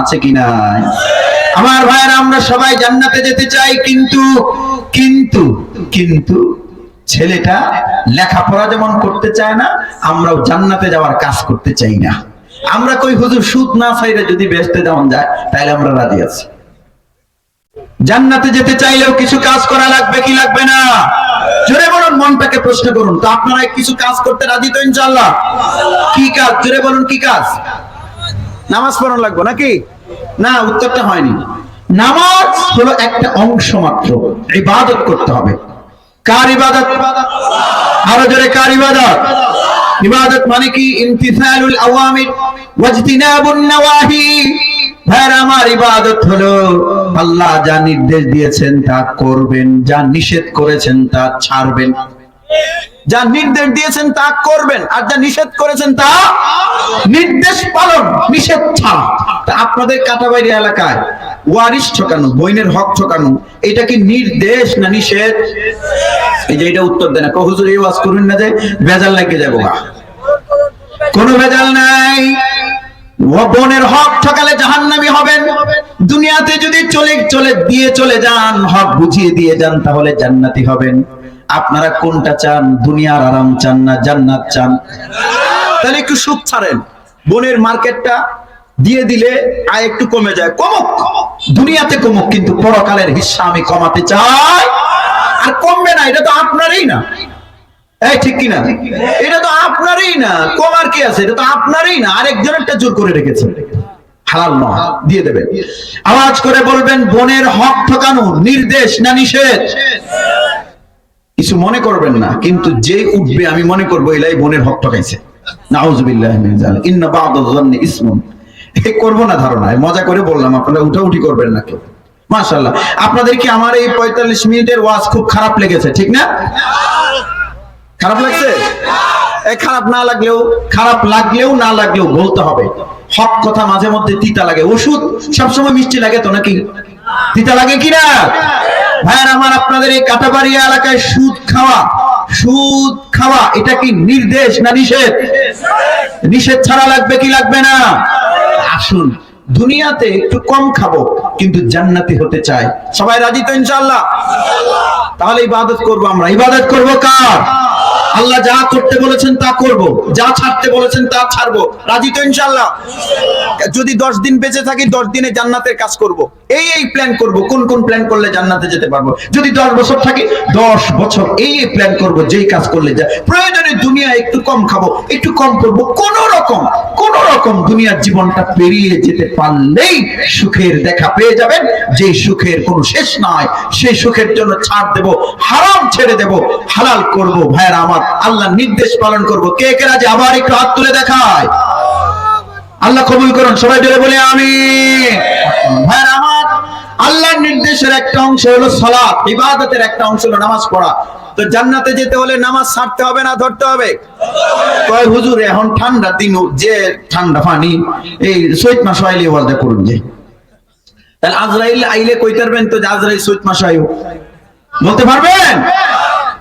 আছে কি নাই আমার ভাইয়েরা, আমরা সবাই জান্নাতে যেতে চাই, কিন্তু কিন্তু কিন্তু ছেলেটা লেখাপড়া যেমন করতে চায় না, আমরাও জান্নাতে যাওয়ার কাজ করতে চাই না। আমরা কই, হুজুর, সুদ না চাইলে যদি বেসতে যেমন যায় তাহলে আমরা রাজি আছি। জান্নাতে যেতে চাইলেও কিছু কাজ করা লাগবে কি লাগবে না? জোরে বলুন, মনটাকে প্রশ্ন করুন। তো আপনারা কিছু কাজ করতে রাজি তো ইনশাল্লাহ কি কাজ? জোরে বলুন, কি কাজ? নামাজ পড়ানো লাগবে নাকি? না, উত্তরটা হয়নি। নামাজ হলো একটা অংশ মাত্র, ইবাদত করতে হবে। কার ইবাদত? আরও জোরে, কার ইবাদত? ইবাদত মানে কি? ইমতিসালুল আওয়ামির ওয়াজতিনাবুন নওয়াহি। ভাইরা আমার ইবাদত হলো, আল্লাহ যা নির্দেশ দিয়েছেন তা করবেন, যা নিষেধ করেছেন তা ছাড়বেন। যা নির্দেশ দিয়েছেন তা করবেন, আর যা নিষেধ করেছেন তা নির্দেশ পালন, নিষেধ ছাড়া। আপনাদের কাটাবাড়ি এলাকায় ওয়ারিশ ঠকানো, বইনের হক ঠকানো, এটা কি নির্দেশ না নিষেধ? এই যে এটা উত্তর দেন না। হুজুর, এই ওয়াজ করুন না যে ভেজাল লাগিয়ে যাব কোনো ভেজাল নাই। বোনের হক ঠকালে জাহান্নামী হবেন। দুনিয়াতে যদি চলে চলে, দিয়ে চলে যান, হক বুঝিয়ে দিয়ে যান, তাহলে জান্নাতি হবেন। আপনারা কোনটা চান? দুনিয়ার আরাম চান না জান্নাত চান? তাহলে একটু সুখ ছাড়েন। বোনের মার্কেটটা দিয়ে দিলে আয় একটু কমে যায়। কমক। দুনিয়াতে কমক, কিন্তু পরকালের হিস্সা আমি কমাতে চাই। আর কমবে না, এটা তো আপনারই না। এই ঠিক কিনা? এটা তো আপনারই না। কমার কি আছে? এটা তো আপনারই না। আরেকজনেরটা জোর করে রেখেছে। হালাল নয়। দিয়ে দেবেন। আওয়াজ করে বলবেন, বোনের হক ঠকানো নির্দেশ না নিষেধ? কিছু মনে করবেন না, কিন্তু যে উঠবে আমি মনে করব এলাই বোনের হক ঠকাইছে। করব না মজা করে বললাম, আপনারা করবেন না কেউ। মাশাআল্লাহ। আপনাদের কি আমার এই 45 মিনিটের ওয়াজ খুব খারাপ লেগেছে, ঠিক না? খারাপ লাগছে? খারাপ না লাগলেও, খারাপ লাগলেও না লাগলেও বলতে হবে। হক কথা মাঝে মধ্যে তিতা লাগে। ওষুধ সবসময় মিষ্টি লাগে তো নাকি? তিতা লাগে কি না? ভাইয়ার আমার আপনাদের এই কাটাবাড়িয়া এলাকায় সুদ খাওয়া সুদ খাওয়া, এটা কি নির্দেশ না নিষেধ? নিষেধ ছাড়া লাগবে কি লাগবে না? আসুন, দুনিয়াতে একটু কম খাব, কিন্তু জান্নাতি হতে চাই। সবাই রাজি তো ইনশাল্লাহ তাহলে ইবাদত করব আমরা। ইবাদত করব কার? আল্লাহ যা করতে বলেছেন তা করব, যা ছাড়তে বলেছেন তা ছাড়বো। রাজি তো ইনশাল্লাহ যদি দশ দিন বেঁচে থাকি, দশ দিনে জান্নাতের কাজ করব। এই এই প্ল্যান করব, কোন কোন প্ল্যান করলে জান্নাতে যেতে পারব? যদি দশ বছর থাকি, দশ বছর এই প্ল্যান করব, যেই কাজ করলে যা প্রয়োজনে দুনিয়া একটু কম খাব, একটু কম করব কোন রকম কোন রকম দুনিয়ার জীবনটা পেরিয়ে যেতে পারলেই সুখের দেখা পেয়ে যাবেন। যে সুখের কোনো শেষ নাই সেই সুখের জন্য ছাড় দেব, হারাম ছেড়ে দেব, হালাল করব। ভাইয়েরা আমার আল্লাহ নির্দেশ পালন করব। কে কে রাজি? আবার একটু হাত তুলে দেখায়। আল্লাহ কবুল করুন, সবাই বলে আমি ভাইয়েরা আমার আল্লাহর নির্দেশের একটা অংশ হলো সালাত, ইবাদতের একটা অংশ হলো নামাজ পড়া। তো জান্নাতে যেতে হলে নামাজ ছাড়তে হবে না ধরতে হবে? কয়, হুজুর, এখন ঠান্ডা দিন, যে ঠান্ডা পানি, এই চৈত মাস আইলে ওয়াজটা করুন যে। তাহলে আজরাইল আইলে কইতে পারবেন তো আজরাইল চৈত মাস আইও বলতে পারবেন?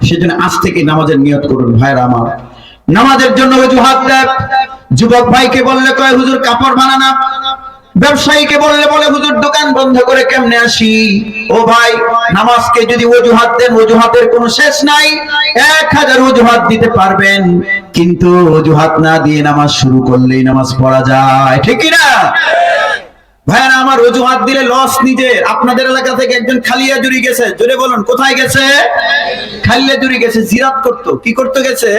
সেজন্য আজ থেকে নামাজের নিয়ত করুন, ভাইরা আমার। নামাজের জন্য অজুহাত দেয় যুবক ভাইকে বললে কয়, হুজুর, কাপড় বানানা ব্যবসায়ীকে বললে বলে, হুজুর, দোকান বন্ধ করে কেমনে আসি? ও ভাই, নামাজকে যদি অজুহাত দেন, অজুহাতের কোনো শেষ নাই। এক হাজার অজুহাত দিতে পারবেন। কিন্তু অজুহাত না দিয়ে নামাজ শুরু করলেই নামাজ পড়া যায়। ঠিক না ভাইয়ারা, আমার অজুহাত দিলে লস নিজের। আপনাদের এলাকা থেকে একজন খালিয়া জুড়ি গেছে। জোরে বলুন, কোথায় গেছে? খালিয়া জুড়ি গেছে, জিরাত করতো। কি করতে গেছে?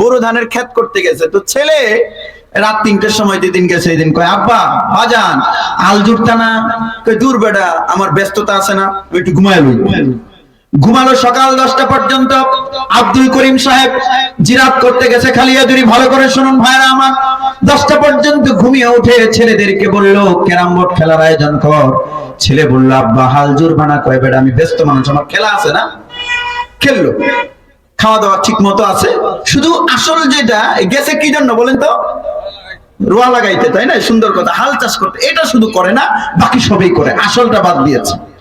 বড় ধানের ক্ষেত করতে গেছে। তো ছেলে রাত তিনটের সময় যেদিন গেছে, সেদিন কয়, আব্বা, বাজান আল জুড়তা না? দূর বেটা, আমার ব্যস্ততা আছে না একটু ঘুমায় ঘুমালো সকাল দশটা পর্যন্ত। আব্দুল করিম সাহেব জিরাত করতে গেছে খালিয়াদুরি ভালো করে শুনুন ভাইরা আমার। দশটা পর্যন্ত ঘুমিয়ে উঠে ছেলেদেরকে বলল, ক্যারাম বোর্ড খেলার আয়োজন কর। ছেলে বলল, আব্বা, হাল জোর বানা, কয় বেটা আমি ব্যস্ত মানুষ, আমার খেলা আছে না? খেললো। খাওয়া দাওয়া ঠিক মতো আছে। শুধু আসল যেটা গেছে কি জন্য বলেন তো? রোয়া লাগাইতে, তাই না? সুন্দর কথা। হাল চাষ করতে। এটা শুধু করে না, বাকি সবই করে। আসলটা বাদ দিয়েছে।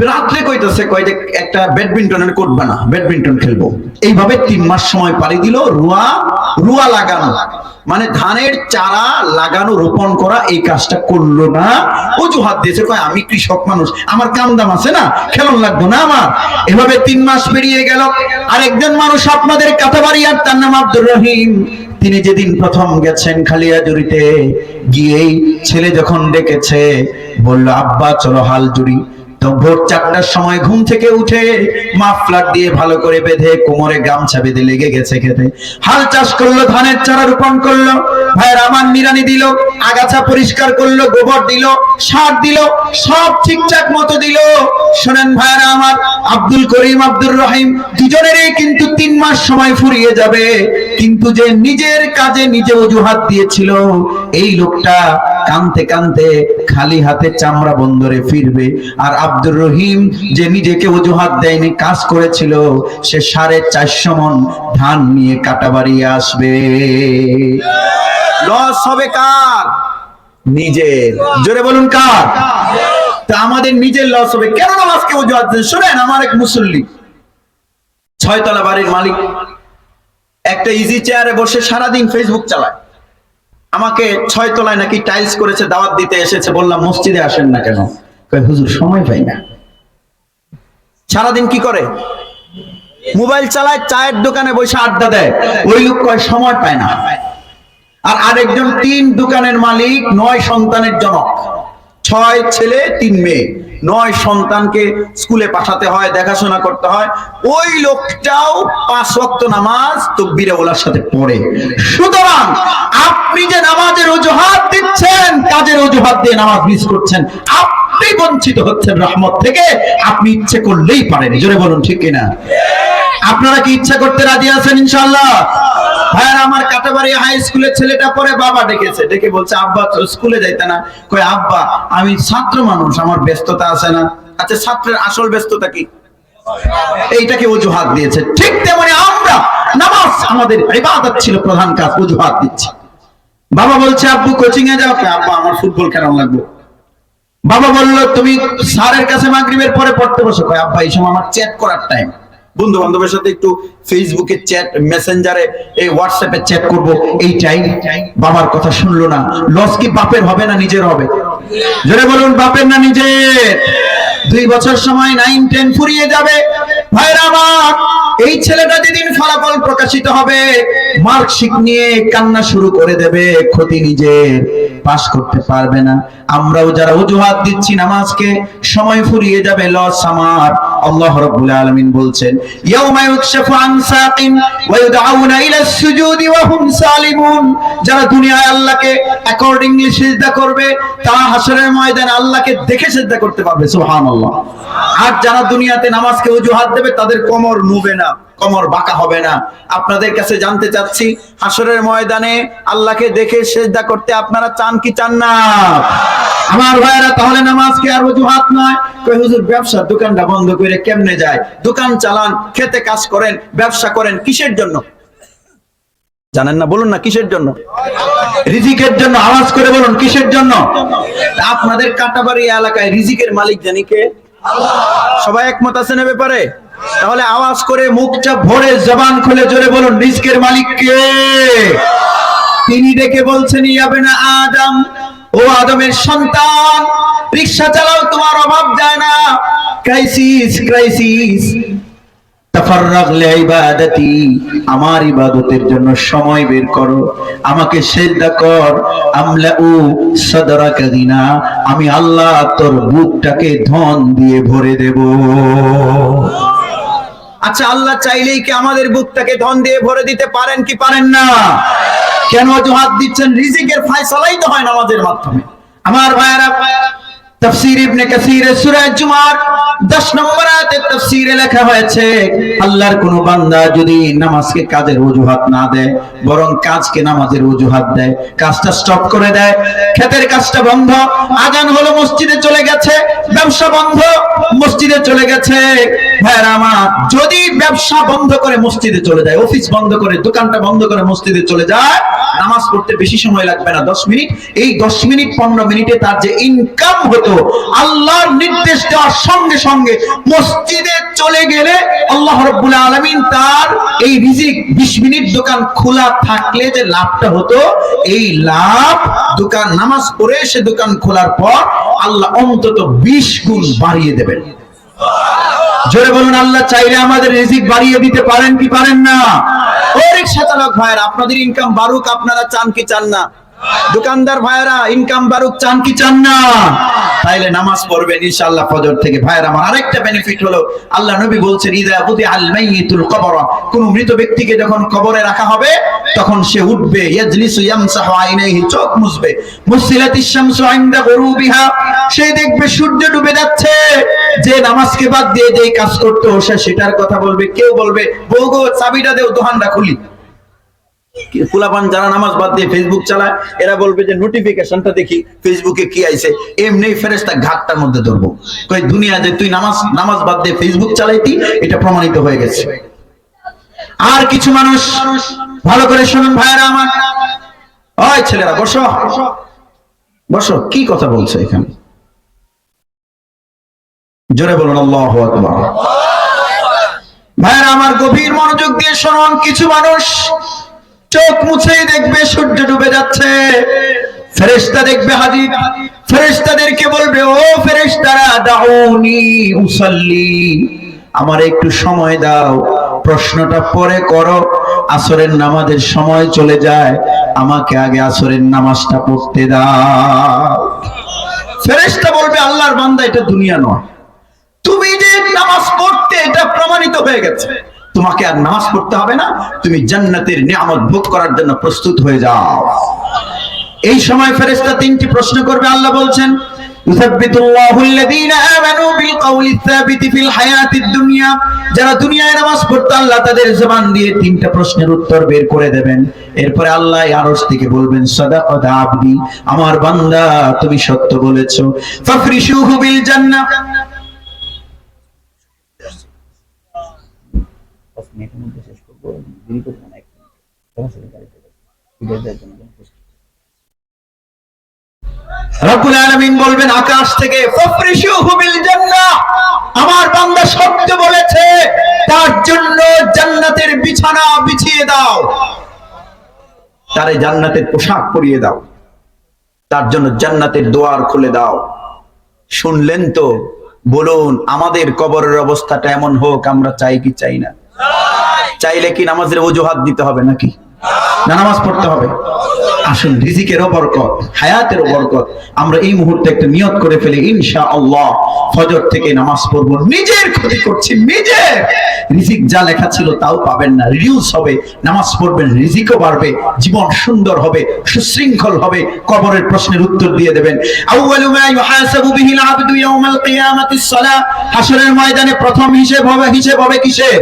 রাত্রে কইতেছে কয় যে একটা ব্যাডমিন্টনের কোর্ট বানা, ব্যাডমিন্টন খেলব। এইভাবে তিন মাস সময় পাড়ি দিল, রুয়া রুয়া লাগানো। মানে ধানের চারা লাগানো, রোপণ করা, এই কাজটা করল না। অজুহাত দিয়েছে, কয় আমি কৃষক মানুষ, আমার কাম দাম আছে না, খেলন লাগবো না আমার। এভাবে তিন মাস পেরিয়ে গেল। আরেকজন মানুষ আপনাদের কাতাবাড়ি আর তার নাম আব্দুর রহিম। তিনি যেদিন প্রথম গেছেন খালিয়াজুরিতে, গিয়েই ছেলে যখন ডেকেছে, বলল, আব্বা, চলো হাল জুড়ি তো ভোর চারটার সময় ঘুম থেকে উঠে মাফলার দিয়ে ভালো করে বেঁধে কোমরে গামছা বেঁধে লেগে গেছে খেতে। হাল চাষ করল, ধানের চারা রোপণ করল, ভাইয়ের আমার নিরানি দিল, আগাছা পরিষ্কার করল, গোবর দিল, সার দিল, সব ঠিকঠাক মতো দিল। শোনেন ভাইয়েরা আমার, আব্দুল করিম আব্দুর রহিম দুজনেরই কিন্তু তিন মাস সময় ফুরিয়ে যাবে। কিন্তু যে নিজের কাজে নিজে অজুহাত দিয়েছিল, এই লোকটা কানতে কানতে খালি হাতে চামড়া বন্দরে ফিরবে। আর আব্দুর রহিম যে নিজেকে অজুহাত দেয়নি, কাজ করেছিল, সে সাড়ে চারশো মন ধান নিয়ে কাটা কাটাবাড়ি আসবে। লস হবে কার? নিজের। জোরে বলুন কার? তা আমাদের নিজের লস হবে। কেন নামাজকে অজুহাত দেন? শোনেন, আমার এক মুসল্লি, ছয়তলা বাড়ির মালিক, একটা ইজি চেয়ারে বসে সারাদিন ফেসবুক চালায়। আমাকে ছয় তলায় নাকি টাইলস করেছে, দাওয়াত দিতে এসেছে, বললাম, মসজিদে আসেন না কেন? হুজুর, সময় পাই না। সারাদিন কি করে? মোবাইল চালায়, চায়ের দোকানে বসে আড্ডা দেয়। ওই লোক কয়, সময় পায় না। আর আরেকজন, তিন দোকানের মালিক, নয় সন্তানের জনক। ছয় ছেলে, তিন মেয়ে। নয় সন্তানকে স্কুলে পাঠাতে হয়, দেখাশোনা করতে হয়। ওই লোকটাও পাঁচ ওয়াক্ত নামাজ তকবিরে ওলার সাথে পড়ে। সুতরাং আপনি যে নামাজের অজুহাত দিচ্ছেন, কাজের অজুহাত দিয়ে নামাজ মিস করছেন, আপনি বঞ্চিত হচ্ছেন রহমত থেকে। আপনি ইচ্ছে করলেই পারেন। জোরে বলুন, ঠিক কিনা? আপনারা কি ইচ্ছা করতে রাজি আছেন ইনশাল্লাহ ভাইয়ার, আমার কাটাবাড়ি হাই স্কুলের ছেলেটা পরে বাবা ডেকেছে। ডেকে বলছে, আব্বা স্কুলে যাইতে না। কই আব্বা, আমি ছাত্র মানুষ, আমার ব্যস্ততা আছে না। আচ্ছা ছাত্রের আসল ব্যস্ততা কি? এইটাকে অজুহাত দিয়েছে? ঠিক তেমনি আমরা নামাজ, আমাদের ইবাদত ছিল প্রধান কাজ, অজুহাত দিচ্ছি। বাবা বলছে, আব্বু কোচিং এ যাও? আব্বা, আমার ফুটবল কেমন লাগবে। বাবা বলল, তুমি স্যারের কাছে মাগরিবের পরে পড়তে বসো। কয়, আব্বা, এই সময় আমার চ্যাট করার টাইম বন্ধু বান্ধবের সাথে একটু ফেসবুকে চ্যাট মেসেঞ্জারে এই হোয়াটসঅ্যাপে চ্যাট করব। এইটাই বাবার কথা শুনলো না। লস কি বাপের হবে না নিজের হবে? জোরে বলুন, বাপের না নিজের? দুই বছর সময় নাইন টেন ফুরিয়ে যাবে। এই ছেলেটা যেদিন ফলাফল প্রকাশিত হবে, মার্কশিট নিয়ে কান্না শুরু করে দেবে ক্ষতি নিজের। পাশ করতে পারবে না। আমরাও যারা অজুহাত দিচ্ছি নামাজকে, সময় ফুরিয়ে যাবে লস আমার। আল্লাহ রাব্বুল আলামিন বলছেন, ইয়াউমা ইউকশাফু আন সাকিন ওয়া ইউদআউনা ইলা সুজুদি ওয়া হুম সালিমুন। যারা দুনিয়ায় আল্লাহকে অ্যাকর্ডিংলি সিজদা করবে, তারা হাসরের ময়দানে আল্লাহকে দেখে সিজদা করতে পারবে, সুবহানাল্লাহ। আর যারা দুনিয়াতে নামাজকে অজুহাত দেবে, তাদের কোমর নুবে না। কোমর বাঁকা হবে না। আপনাদের কাছে জানতে চাচ্ছি হাসরের ময়দানে আল্লাহকে দেখে সেজদা করতে আপনারা চান কি চান না? আমার ভাইরা তাহলে নামাজ কি আর অজুহাত নয়? কই হুজুর, ব্যবসা দোকানটা বন্ধ করে কেমনে যায়? দোকান চালান, খেতে কাজ করেন, ব্যবসা করেন, কিসের জন্য? জানেন না, বলুন না, কিসের জন্য? রিজিকের জন্য, আওয়াজ করে বলুন, কিসের জন্য? আপনাদের কাটাবাড়ি এলাকায় রিজিকের মালিক জানি কে? সবাই একমত আছেন এ ব্যাপারে? তাহলে আওয়াজ করে মুখটা ভরে জবান খুলে জোরে বলুন, রিজকের মালিক কে? তিনি ডেকে বলছেন ইয়াবে না আদম, ও আদমের সন্তান, রিক্সা চালাও, তোমার অভাব যায় না। ক্রাইসিস ক্রাইসিস আমার ইবাদতের জন্য সময় বের করো। আমাকে সেজদা কর, আমলাউ সাদরাকা দিনা, আমি আল্লাহ তোর বুকটাকে ধন দিয়ে ভরে দেব। আচ্ছা আল্লাহ চাইলেই কি আমাদের বুকটাকে ধন দিয়ে ভরে দিতে পারেন কি পারেন না? কেন অজুহাত দিচ্ছেন? রিজিকের ফায়সলাই তো হয় নামাজের মাধ্যমে। আমার ভাইয়ারা ভাইয়ারা তাফসীর ইবনে কাসীরের সূরা জুমার 10 নম্বর আয়াতে তাফসীরে লেখা হয়েছে, আল্লাহর কোন বান্দা যদি নামাজকে কাজের অজুহাত না দেয়, বরং কাজকে নামাজের অজুহাত দেয়, কাজটা স্টপ করে দেয়, ক্ষেতের কাজটা বন্ধ, আজান হলো মসজিদে চলে গেছে, ব্যবসা বন্ধ, মসজিদে চলে গেছে। ভাইরা আমার, যদি ব্যবসা বন্ধ করে মসজিদে চলে যায়, অফিস বন্ধ করে, দোকানটা বন্ধ করে মসজিদে চলে যায়, নামাজ পড়তে বেশি সময় লাগবে না, দশ মিনিট। এই দশ মিনিট, পনেরো মিনিটে তার যে ইনকাম হতো আল্লাহর নির্দেশ দেওয়ার সঙ্গে সঙ্গে মসজিদে চলে গেলে আল্লাহ রব্বুল আলমিন তার এই রিজিক বিশ মিনিট দোকান খোলা থাকলে যে লাভটা হতো, এই লাভ দোকান নামাজ পড়ে সে দোকান খোলার পর আল্লাহ অন্তত বিশ গুণ বাড়িয়ে দেবেন। জোরে বলুন, আল্লাহ চাইলে আমাদের রিজিক বাড়িয়ে দিতে পারেন কি পারেন না? ও রিক্সা চালক ভাইরা আপনাদের ইনকাম বাড়ুক, আপনারা চান কি চান না? দোকানদার ভাইরা ইনকাম বাড়ুক, চান কি চান না? তাইলে নামাজ পড়বেন, ইনশাআল্লাহ ফজর থেকে। ভাইরা আমার আরেকটা বেনিফিট হলো, আল্লাহ নবী বলছেন, ইদা বুদি আল মাইয়িতুল কবর। কোন মৃত ব্যক্তিকে যখন কবরে রাখা হবে, তখন সে উঠবে, ইয়াজলিসু ইয়ামসাহু আইনাইহি, চোখ মুছবে। মুসিলাতিশ শামসু ইনদা গুরুবিহা, সে দেখবে সূর্য ডুবে যাচ্ছে। যে নামাজকে বাদ দিয়ে যেই কাজ করতে, সে সেটার কথা বলবে। কেউ বলবে, বউ গো, চাবিটা দেও দোকানটা খুলি। ফুলাপান যারা নামাজ বাদ দিয়ে ফেসবুক চালায়, এরা বলবে যে নোটিফিকেশনটা দেখি ফেসবুকে কি আইছে। এমনি ফেরেস্তা ঘাটটার মধ্যে ধরবো। কই, দুনিয়া যে তুই নামাজ নামাজ বাদ দিয়ে ফেসবুক চালাইতি, এটা প্রমাণিত হয়ে গেছে। আর কিছু মানুষ, ভালো করে শুনুন ভাইরা আমার। ওই ছেলেরা, বসো। বসো, কি কথা বলছো এখানে? জোরে বলুন, আল্লাহু আকবার। ভাইরা আমার গভীর মনোযোগ দিয়ে শুনুন, কিছু মানুষ চোখ মুছেই দেখবে, সূর্য ডুবে যাচ্ছে। ফেরেশতা দেখবে হাজির। ফেরেশতাদেরকে বলবে, ও ফেরেশতারা, দাউনি উসাল্লি। আমার একটু সময় দাও, প্রশ্নটা পরে করো। আসরের নামাজের সময় চলে যায়, আমাকে আগে আসরের নামাজটা পড়তে দাও। ফেরেশতা বলবে, আল্লাহর বান্দা, এটা দুনিয়া নয়। তুমি যে নামাজ পড়তে, এটা প্রমাণিত হয়ে গেছে। তোমাকে আর নামাজ পড়তে হবে না, তুমি জান্নাতের নিয়ামত ভোগ করার জন্য প্রস্তুত হয়ে যাও। এই সময় ফেরেস্তা তিনটি প্রশ্ন করবে, আল্লাহ বলছেন আমার বান্দা, তুমি সত্য বলেছ। ফাফরিসুহু বিল মিনিটের মধ্যে শেষ করব দেরি করব না এক মিনিট বিদায় দেওয়ার জন্য। রব্বুল আলামিন বলবেন, আকাশ থেকে আমার বান্দা সত্য বলেছে, তার জন্য জান্নাতের বিছানা বিছিয়ে দাও। তারে জান্নাতের পোশাক পরিয়ে দাও। তার জন্য জান্নাতের দোয়ার খুলে দাও। শুনলেন তো? বলুন, আমাদের কবরের অবস্থাটা এমন হোক, আমরা চাই কি চাই না। চাইলে কি নামাজের অজুহাত দিতে হবে নাকি? নামাজ পড়তে হবে। আসুন, রিজিকেরও বরকত, হায়াতেরও বরকত। আমরা এই মুহূর্তে একটা নিয়ত করে ফেলি ইনশা আল্লাহ ফজর থেকে নামাজ পড়ব। নিজের ক্ষতি করছি নিজের রিজিক যা লেখা ছিল তাও পাবেন না। রিউজ হবে, নামাজ পড়বেন, রিজিকও বাড়বে, জীবন সুন্দর হবে, সুশৃঙ্খল হবে, কবরের প্রশ্নের উত্তর দিয়ে দেবেন। আউয়ালু মা ইউহাসাবু বিহিল আবদু ইয়াউমাল কিয়ামাতিস সালাহ। হাসরের ময়দানে প্রথম হিসেব হবে হিসেব হবে কিসের?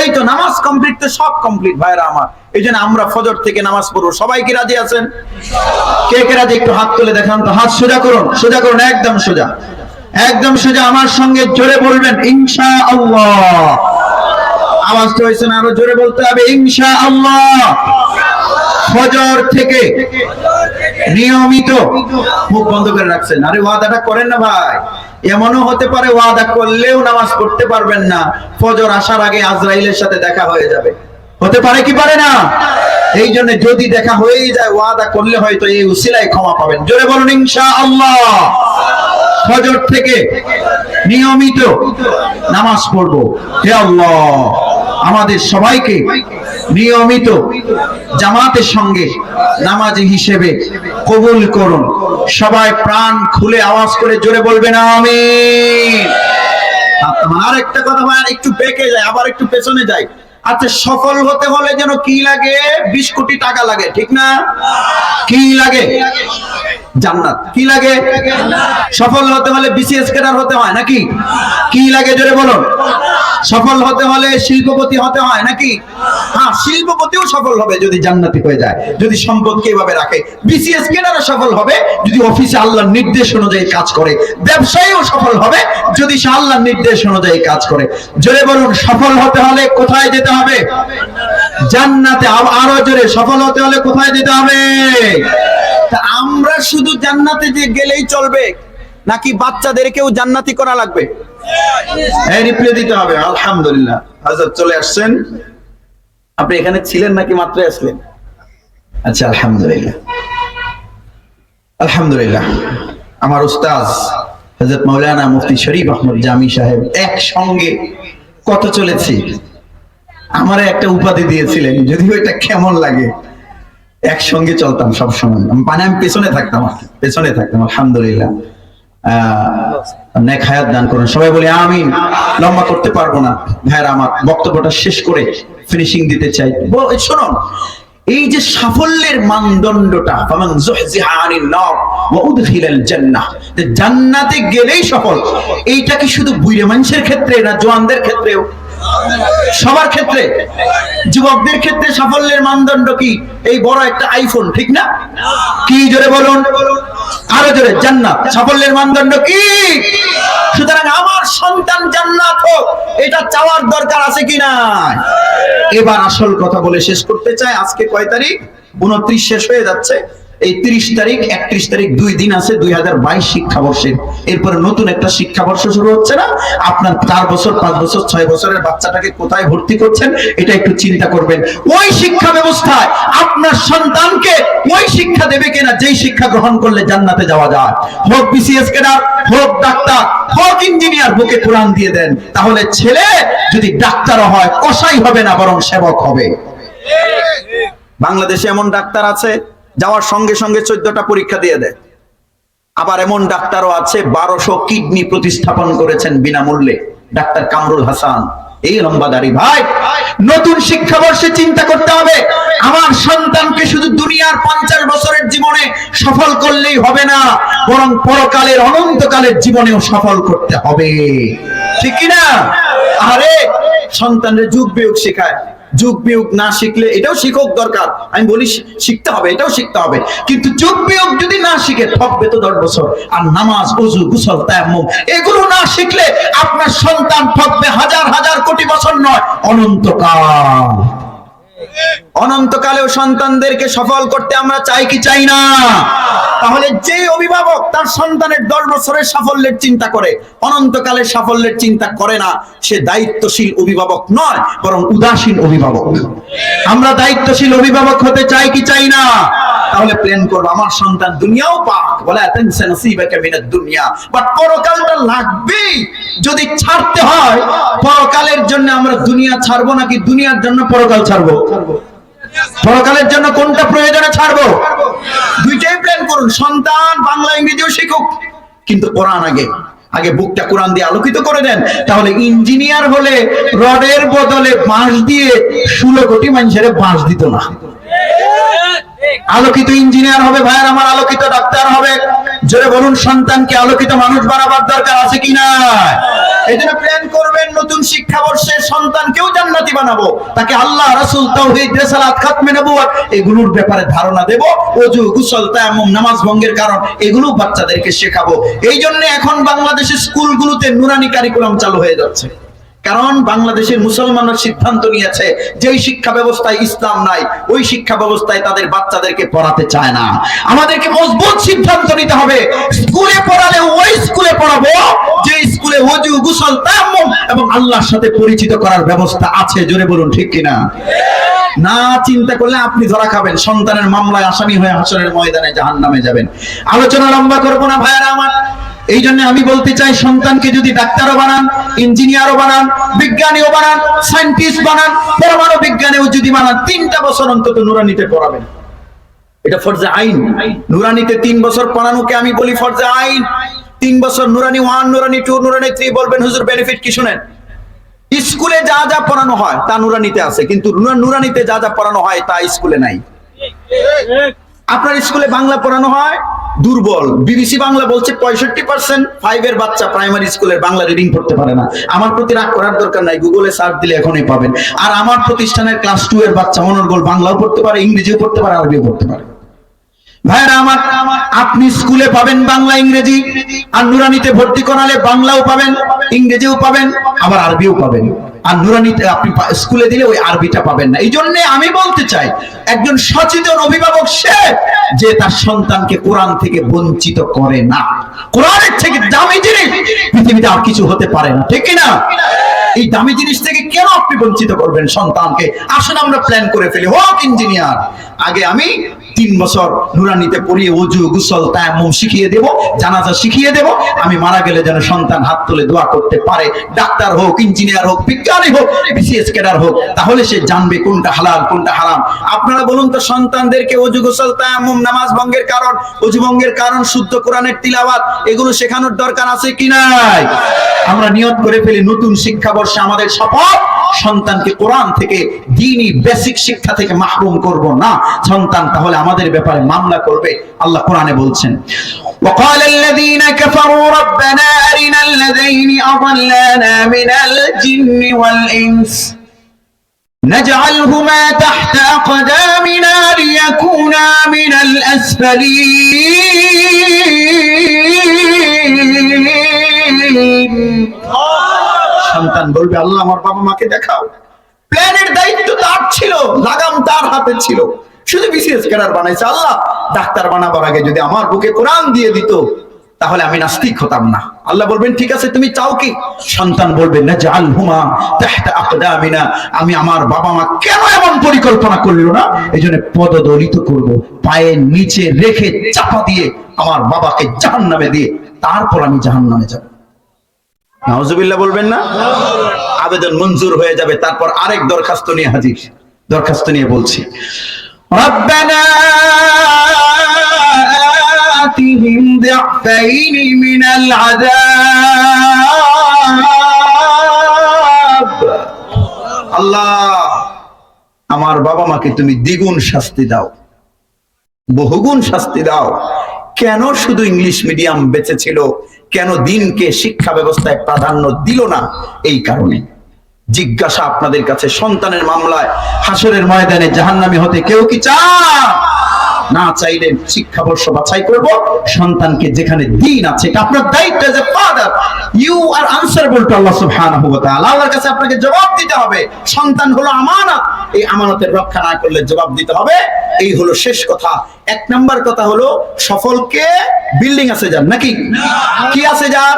এই তো নামাজ কমপ্লিট তো সব কমপ্লিট ভাইরা আমার। এই জন্য আমরা ফজর থেকে নামাজ পড়ব। সবাই কি রাজি আছেন? কে কে রাজি? একটু হাত তুলে দেখান তো। হাত সোজা করুন সোজা করুন, একদম সোজা। একদম সোজা, আমার সঙ্গে জোরে বলবেন ইনশা আল্লাহ আওয়াজ তো হয়েছে না, আরও জোরে বলতে হবে ইনশা আল্লাহ ফজর থেকে নিয়মিত। মুখ বন্ধ করে রাখছেন। আরে ওয়াদাটা করেন না ভাই। এমনও হতে পারে ওয়াদা করলেও নামাজ পড়তে পারবেন না। ফজর আসার আগে আজরাইলের সাথে দেখা হয়ে যাবে। হতে পারে কি পারে না? এই জন্য যদি দেখা হয়েই যায়, ওয়াদা করলে হয়তো এই উসিলায় ক্ষমা পাবেন। জোরে বলুন ইনশা আল্লাহ ফজর থেকে নিয়মিত নামাজ পড়ব। হে আল্লাহ, আমাদের সবাইকে নিয়মিত জামাতের সঙ্গে নামাজি হিসেবে কবুল করুন। সবাই প্রাণ খুলে আওয়াজ করে জোরে বলবেন, আমিন। আর একটা কথা একটু বেঁকে যায়, আবার একটু পেছনে যায়। আচ্ছা সফল হতে হলে যেন কি লাগে? বিশ কোটি টাকা লাগে, ঠিক না? কি লাগে? জান্নাত। কি লাগে? সফল হতে হলে বিসিএস ক্যাডার হতে হয় নাকি? কি লাগে জোরে বলুন? সফল হতে হলে শিল্পপতি হতে হয় নাকি? হ্যাঁ শিল্পপতিও সফল হবে যদি জান্নাতি হয়ে যায়। যদি সম্পদকে এভাবে রাখে। বিসিএস ক্যাডারও সফল হবে যদি অফিসে আল্লাহর নির্দেশ অনুযায়ী কাজ করে। ব্যবসায়ীও সফল হবে যদি সে আল্লাহর নির্দেশ অনুযায়ী কাজ করে। জোরে বলুন, সফল হতে হলে কোথায় যেতে হবে? জান্নাতে আরও জোরে সফল হতে হলে কোথায় যেতে হবে? আমরা শুধু জান্নাতে যে গেলেই চলবে, নাকি বাচ্চাদেরকেও জান্নাতি করা লাগবে? রিপ্লাই দিতে হবে, আলহামদুলিল্লাহ। চলে আসছেন। আপনি এখানে ছিলেন নাকি মাত্র আসলেন? আচ্ছা আলহামদুলিল্লাহ। আলহামদুলিল্লাহ। আমার উস্তাজ হযরত মাওলানা মুফতি শরীফ আহমদ জামি সাহেব একসঙ্গে কত চলেছি। আমার একটা উপাধি দিয়েছিলেন, যদিও এটা কেমন লাগে। একসঙ্গে চলতাম সব সময় মানে আমি পেছনে থাকতাম পেছনে থাকতাম, আলহামদুলিল্লাহ। নেক হায়াত দান করুন। সবাই বলি, আমিন, লম্বা করতে পারব না। আমার বক্তব্যটা শেষ করে ফিনিশিং দিতে চাই। এই যে সাফল্যের মানদণ্ডটা জান্নাতে গেলেই সফল, এইটা কি শুধু বুইরে মানুষের ক্ষেত্রে না জওয়ানদের ক্ষেত্রেও? সবার ক্ষেত্রে, যুবকদের ক্ষেত্রে সাফল্যের মানদণ্ড কি? এই বড় একটা আইফোন ঠিক না? কি জোরে বলুন? আরও জোরে, জান্নাত। সাফল্যের মানদণ্ড কি? সুতরাং আমার সন্তান জান্নাত হোক, এটা চাওয়ার দরকার আছে কি না এবার আসল কথা বলে শেষ করতে চাই। আজকে কয় তারিখ? উনত্রিশ শেষ হয়ে যাচ্ছে। এই তিরিশ তারিখ, একত্রিশ তারিখ দুই দিন আছে, দুই হাজার বাইশ শিক্ষাবর্ষের এরপরে নতুন একটা শিক্ষাবর্ষ শুরু হচ্ছে না? আপনার চার বছর, পাঁচ বছর, ছয় বছরের বাচ্চাটাকে কোথায় ভর্তি করছেন, এটা একটু চিন্তা করবেন। ওই শিক্ষা ব্যবস্থায় আপনার সন্তানকে ওই শিক্ষা দেবে কিনা? যেই শিক্ষা গ্রহণ করলে জান্নাতে যাওয়া যায়। হোক বিসিএস কেডার, হোক ডাক্তার, হোক ইঞ্জিনিয়ার বুকে কোরআন দিয়ে দেন, তাহলে ছেলে যদি ডাক্তারও হয়, কসাই হবে না, বরং সেবক হবে। বাংলাদেশে এমন ডাক্তার আছে যাওয়ার সঙ্গে সঙ্গে চোদ্দটা পরীক্ষা দিয়ে দেয়। আবার এমন ডাক্তারও আছে, বারোশো কিডনি প্রতিস্থাপন করেছেন বিনামূল্যে, ডাক্তার কামরুল হাসান। এই লম্বাদারি ভাই, নতুন শিক্ষাবর্ষে চিন্তা করতে হবে। আমার সন্তানকে শুধু দুনিয়ার পঞ্চাশ বছরের জীবনে সফল করলেই হবে না, বরং পরকালের, অনন্তকালের জীবনেও সফল করতে হবে। ঠিক কি না আরে, সন্তানের যুগ বিয়োগ শেখায়। যুগ বিয়োগ না শিখলে এটাও শিখক দরকার। আমি বলি শিখতে হবে, এটাও শিখতে হবে। কিন্তু যুগ বিয়োগ যদি না শিখে, ঠকবে তো দশ বছর। আর নামাজ, উজু, গুসল, তায়াম্মুম, এগুলো না শিখলে আপনার সন্তান ঠকবে হাজার হাজার কোটি বছর নয়, অনন্তকাল। অনন্তকালেও সন্তানদেরকে সফল করতে আমরা চাই কি চাই না? তাহলে যে অভিভাবক তার সন্তানের দশ বছরের সাফল্যের চিন্তা করে, অনন্তকালের সাফল্যের চিন্তা করে না, সে দায়িত্বশীল অভিভাবক নয়, বরং উদাসীন অভিভাবক। আমরা দায়িত্বশীল অভিভাবক হতে চাই কি চাই না? তাহলে প্ল্যান করব আমার সন্তান দুনিয়াও পাক বলে নসিবাকা মিনাদ দুনিয়া। বাট পরকালটা লাগবেই, যদি ছাড়তে হয়, পরকালের জন্য আমরা দুনিয়া ছাড়বো নাকি দুনিয়ার জন্য পরকাল ছাড়বো? পরকালের জন্য কোনটা প্রয়োজনে ছাড়বো? দুইটাই প্ল্যান করুন, সন্তান বাংলা, ইংরেজিও শিখুক, কিন্তু কোরআন আগে। আগে বুকটা কোরআন দিয়ে আলোকিত করে দেন, তাহলে ইঞ্জিনিয়ার হলে রডের বদলে বাঁশ দিয়ে ষোলো কোটি মানুষের বাঁশ দিত না। আলোকিত ইঞ্জিনিয়ার হবে ভাইয়ের, আমার আলোকিত ডাক্তার হবে। জোরে বলুন, সন্তানকে আলোকিত মানুষ বানাবার দরকার আছে কিনা এই জন্য প্ল্যান করবেন, নতুন শিক্ষাবর্ষে সন্তানকেও জান্নাতি বানাবো। তাকে আল্লাহ, রাসূল তাওহীদ রিসালাত, খাতমে নবুয়ত এগুলোর ব্যাপারে ধারণা দেব। ওযু, গোসল, তায়াম্মুম, নামাজ ভঙ্গের কারণ এগুলো বাচ্চাদেরকে শেখাবো। এই জন্য এখন বাংলাদেশের স্কুলগুলোতে নুরানি কারিকুলাম চালু হয়ে যাচ্ছে। কারণ বাংলাদেশের মুসলমানরা সিদ্ধান্ত নিয়েছে যেই শিক্ষা ব্যবস্থায় ইসলাম নাই, ওই শিক্ষা ব্যবস্থায় তাদের বাচ্চাদেরকে পড়াতে চায় না। আমাদেরকে মজবুত সিদ্ধান্ত নিতে হবে। স্কুলে পড়ালে ওই স্কুলে পড়াবো, যে স্কুলে ওযু, গোসল, তায়াম্মুম এবং আল্লাহর সাথে পরিচিত করার ব্যবস্থা আছে। জোরে বলুন, ঠিক কিনা? না চিন্তা করলে আপনি ধরা খাবেন। সন্তানের মামলায় আসামি হয়ে হাসরের ময়দানে জাহান্নামে যাবেন। আলোচনা লম্বা করব না ভাইয়ারা আমার। এই জন্য আমি বলতে চাই, সন্তানকে যদি ডাক্তারও বানান, ইঞ্জিনিয়ারও বানান, বিজ্ঞানীও বানান, সায়েন্টিস্ট বানান, পরমাণু বিজ্ঞানেও যদি বানান, তিনটা বছর অন্তত নুরানিতে পড়াবেন। এটা ফরজে আইন। নুরানিতে তিন বছর পড়ানোকে আমি বলি ফরজে আইন। তিন বছর নুরানি ওয়ান, নুরানি টু, নুরানি থ্রি বলবেন, হুজুর, বেনিফিট কি শুনেন? স্কুলে যা যা পড়ানো হয় তা নুরানিতে আছে, কিন্তু নুরা- নুরানিতে যা যা পড়ানো হয় তা স্কুলে নাই। আপনার স্কুলে বাংলা পড়ানো হয়? দুর্বল। বিবিসি বাংলা বলছে পঁয়ষট্টি পার্সেন্ট ফাইভ এর বাচ্চা প্রাইমারি স্কুলের বাংলা রিডিং পড়তে পারে না। আমার প্রতি রাগ করার দরকার নাই গুগলে সার্চ দিলে এখনই পাবেন। আর আমার প্রতিষ্ঠানের ক্লাস টু এর বাচ্চা অনর্গল বাংলাও পড়তে পারে, ইংরেজিও পড়তে পারে, আরবিও পড়তে পারে। ভাইরা আমার, আপনি স্কুলে পাবেন বাংলা, ইংরেজি। আর নুরানিতে ভর্তি করালে বাংলাও পাবেন, ইংরেজিও পাবেন, আবার আরবিও পাবেন। আর নুরানিতে আপনি স্কুলে দিলে ওই আরবিটা পাবেন না। এই জন্যে আমি বলতে চাই, একজন সচেতন অভিভাবক সে যে তার সন্তানকে কোরআন থেকে বঞ্চিত করে না। কোরআনের থেকে দামি জিনিস পৃথিবীতে আর কিছু হতে পারে না, ঠিক না এই দামি জিনিস থেকে কেন আপনি বঞ্চিত করবেন সন্তানকে? আসুন আমরা প্ল্যান করে ফেলি। হোক ইঞ্জিনিয়ার, আগে আমি তিন বছর নুরানিতে পড়িয়ে অজু, গুসল, তায়াম্মুম শিখিয়ে দেব, জানাজা শিখিয়ে দেব। আমি মারা গেলে যেন সন্তান হাত তুলে দোয়া করতে পারে। ডাক্তার হোক, ইঞ্জিনিয়ার হোক, বিজ্ঞানী হোক, বিসিএস ক্যাডার হোক, তাহলে সে জানবে কোনটা হালাল, কোনটা হারাম। আপনারা বলুন তো, সন্তানদেরকে অজু, গোসল, তায়াম্মুম, নামাজ ভঙ্গের কারণ, অজু ভঙ্গের কারণ, শুদ্ধ কোরআনের তিলাওয়াত, এগুলো শেখানোর দরকার আছে কি নাই? আমরা নিয়ত করে ফেলি, নতুন শিক্ষাবর্ষে আমাদের শপথ সন্তানকে কোরআন থেকে দিনই বেসিক শিক্ষা থেকে মাহরুম করব না সন্তান তাহলে আমাদের ব্যাপারে মামলা করবে আল্লাহ কোরআনে বলছেন وقال الذين كفروا ربنا أرنا الذين أضلانا من الجن والإنس نجعلهما تحت أقدامنا ليكونا من الأسفلين সন্তান বলবে, আল্লাহ, আমার বাবা মাকে দেখাও। প্ল্যানের দায়িত্ব তার ছিল, লাগাম তার হাতে ছিল। শুধু বিসিএস ক্যাডার বানাইছে, আল্লাহ, ডাক্তার বানাবার আগে যদি আমার বুকে কোরআন দিয়ে দিত, তাহলে আমি নাস্তিক হতাম না। আল্লাহ বলবেন, ঠিক আছে, তুমি চাও কি? সন্তান বলবেন না জাল হুমা তাহতা আকদামিনা। আমি আমার বাবা মা কেন এমন পরিকল্পনা করল না? এই জন্য পদদলিত করব পায়ের নিচে রেখে চাপা দিয়ে আমার বাবাকে জাহান্নামে দিয়ে তারপর আমি জাহান্নামে যাব। নাউজুবিল্লাহ বলবেন না আবেদন মঞ্জুর হয়ে যাবে তারপর আরেক দরখাস্ত নিয়ে হাজির দরখাস্ত নিয়ে বলছি ربنا آتهم ضعفين من العذاب আল্লাহ আমার বাবা মাকে তুমি দ্বিগুণ শাস্তি দাও বহুগুণ শাস্তি দাও কেন শুধু ইংলিশ মিডিয়াম বেঁচেছিল? কেন দিনকে শিক্ষা ব্যবস্থায় প্রাধান্য দিল না? এই কারণে। জিজ্ঞাসা আপনাদের কাছে সন্তানের মামলায় হাসরের ময়দানে জাহান্নামী হতে কেউ কি চান না চাইলে শিক্ষাবর্ষ বাছাই করব সন্তানকে যেখানে দিন আছে এটা আপনার দায়িত্ব a father you are answerable to Allah সুবহানাহু ওয়া তাআলা। আল্লাহর কাছে আপনাকে জবাব দিতে হবে সন্তান হলো আমানত। এই আমানতের রক্ষা না করলে জবাব দিতে হবে। এই হলো শেষ কথা। এক নাম্বার কথা হলো সফলকে বিল্ডিং আছে যার নাকি? কি আছে যার?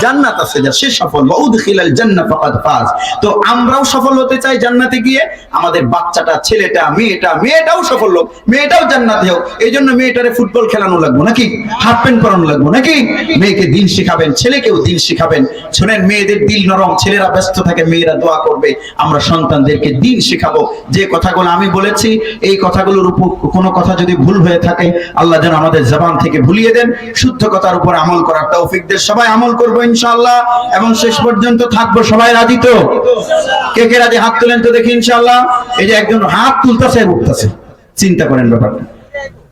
জান্নাত আছে যার। সে সফল। ওয়া উদখিলাল জান্নাত ফাকাদ ফাজ। তো আমরাও সফল হতে চাই জান্নাতে গিয়ে। আমাদের বাচ্চাটা, ছেলেটা, মেয়েটা, মেয়েটাও সফল হোক, মেয়েটাও জান্নাতে হোক এই জন্য মেয়েটারে ফুটবল খেলানো লাগবো নাকি? হাফ প্যান্ট পরানো লাগবো নাকি? মেয়েকে দিন শিখাবেন, ছেলেকেও দিন শিখাবেন। শোনেন, মেয়েদের দিল নরম, ছেলেরা ব্যস্ত থাকে, মেয়েরা দোয়া করবে। আমরা সন্তানদেরকে দিন শেখাবো। যে কথাগুলো আমি বলেছি, এই কথাগুলোর উপর কোনো কথা যদি ভুল হয়ে থাকে, আল্লাহ যেন আমাদের জবান থেকে ভুলিয়ে দেন। শুদ্ধ কথার উপর আমল করার তৌফিক দেন। সবাই আমল করব ইনশাআল্লাহ। এবং শেষ পর্যন্ত থাকব সবাই রাজি তো? কে কে রাজি হাত তুলেন তো দেখি ইনশাআল্লাহ। এই যে একজন হাত তুলতেছে উঠতেছে চিন্তা করেন ব্যাপারটা।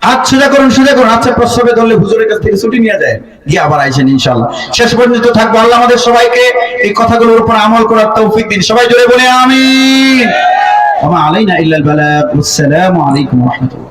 হাত সোজা করুন সোজা করুন। আচ্ছা প্রস্রাবে ধরলে হুজুরের কাছ থেকে ছুটি নিয়ে যায়। গিয়ে আবার আইসেন ইনশাআল্লাহ। শেষ পর্যন্ত থাকব। আল্লাহ আমাদের সবাইকে এই কথাগুলোর উপর আমল করার তৌফিক দিন। সবাই জোরে বলে, আমিন। ওমা আলাইনা ইল্লাল বালাগ আসসালামু আলাইকুম ওয়া রাহমাতুল্লাহ।